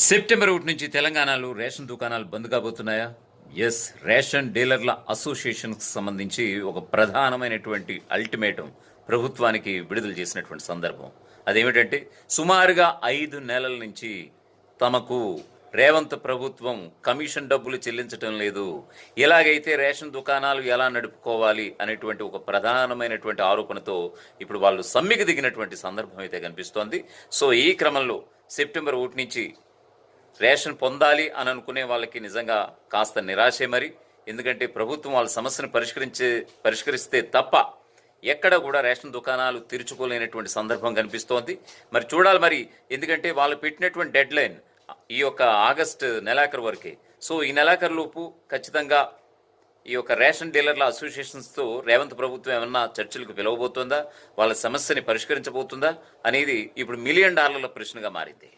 September ఒకటి నుంచి తెలంగాణలో రేషన్ దుకాణాలు బంద్ కాబోతున్నాయా? ఎస్ రేషన్ డీలర్ల అసోసియేషన్కి సంబంధించి ఒక ప్రధానమైనటువంటి అల్టిమేటం ప్రభుత్వానికి విడుదల చేసినటువంటి సందర్భం. అదేమిటంటే సుమారుగా ఐదు నెలల నుంచి తమకు రేవంత్ ప్రభుత్వం కమిషన్ డబ్బులు చెల్లించటం లేదు. ఎలాగైతే రేషన్ దుకాణాలు ఎలా నడుపుకోవాలి అనేటువంటి ఒక ప్రధానమైనటువంటి ఆరోపణతో ఇప్పుడు వాళ్ళు సమ్మెకి దిగినటువంటి సందర్భం అయితే కనిపిస్తోంది. సో ఈ క్రమంలో సెప్టెంబర్ ఒకటి నుంచి రేషన్ పొందాలి అని అనుకునే వాళ్ళకి నిజంగా కాస్త నిరాశే మరి. ఎందుకంటే ప్రభుత్వం వాళ్ళ సమస్యను పరిష్కరించే పరిష్కరిస్తే తప్ప ఎక్కడ కూడా రేషన్ దుకాణాలు తెరుచుకోలేనటువంటి సందర్భం కనిపిస్తోంది. మరి చూడాలి మరి ఎందుకంటే వాళ్ళు పెట్టినటువంటి డెడ్ లైన్ ఈ యొక్క ఆగస్ట్ నెలాఖరు వరకే. సో ఈ నెలాఖరులోపు ఖచ్చితంగా ఈ యొక్క రేషన్ డీలర్ల అసోసియేషన్స్తో రేవంత్ ప్రభుత్వం ఏమన్నా చర్చలకు పిలవబోతుందా? వాళ్ళ సమస్యని పరిష్కరించబోతుందా? అనేది ఇప్పుడు మిలియన్ డాలర్ల ప్రశ్నగా మారింది.